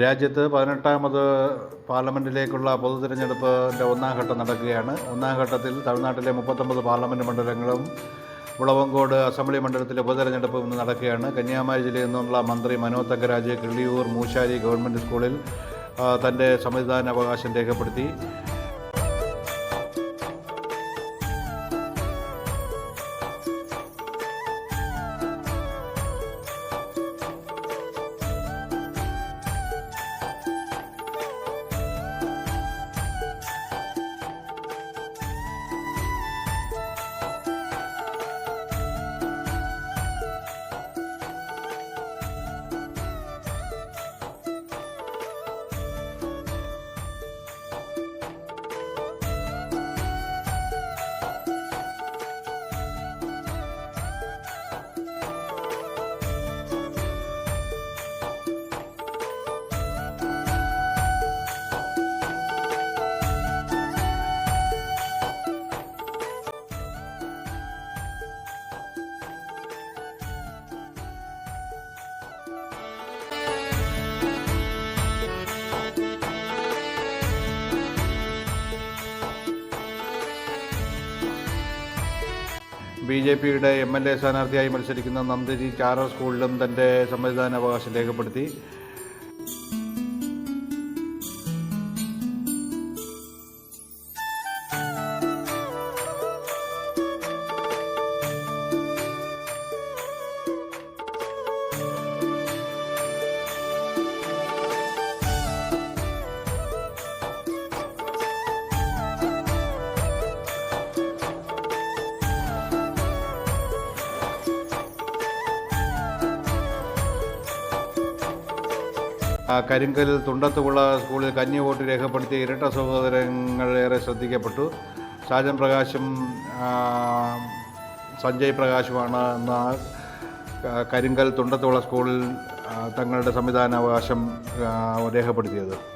രാജ്യത്ത് പതിനെട്ടാമത് പാർലമെന്റിലേക്കുള്ള പൊതു തിരഞ്ഞെടുപ്പിന്റെ ഒന്നാം ഘട്ടം നടക്കുകയാണ്. ഒന്നാം ഘട്ടത്തിൽ തമിഴ്നാട്ടിലെ മുപ്പത്തൊമ്പത് പാർലമെന്റ് മണ്ഡലങ്ങളും വിളവങ്കോട് അസംബ്ലി മണ്ഡലത്തിലെ ഉപതെരഞ്ഞെടുപ്പും ഇന്ന് നടക്കുകയാണ്. കന്യാകുമാരി ജില്ലയിൽ നിന്നുള്ള മന്ത്രി മനോ തങ്കരാജ് കിള്ളിയൂർ മൂശാരി ഗവൺമെന്റ് സ്കൂളിൽ തന്റെ സമ്മതിദാനാവകാശം രേഖപ്പെടുത്തി. ബി ജെ പിയുടെ എം എൽ എ സ്ഥാനാർത്ഥിയായി മത്സരിക്കുന്ന നന്ദിനി ചാറ സ്കൂളിലും തന്റെ സമ്മതിദാനാവകാശം രേഖപ്പെടുത്തി. ആ, കരിങ്കൽ തുണ്ടത്തുകുള സ്കൂളിൽ കന്നി വോട്ട് രേഖപ്പെടുത്തിയ ഇരട്ട സഹോദരങ്ങൾ ഏറെ ശ്രദ്ധിക്കപ്പെട്ടു. ഷാജൻ പ്രകാശും സഞ്ജയ് പ്രകാശുമാണ് എന്ന കരിങ്കൽ തുണ്ടത്തുള്ള സ്കൂളിൽ തങ്ങളുടെ സംവിധാനാവകാശം രേഖപ്പെടുത്തിയത്.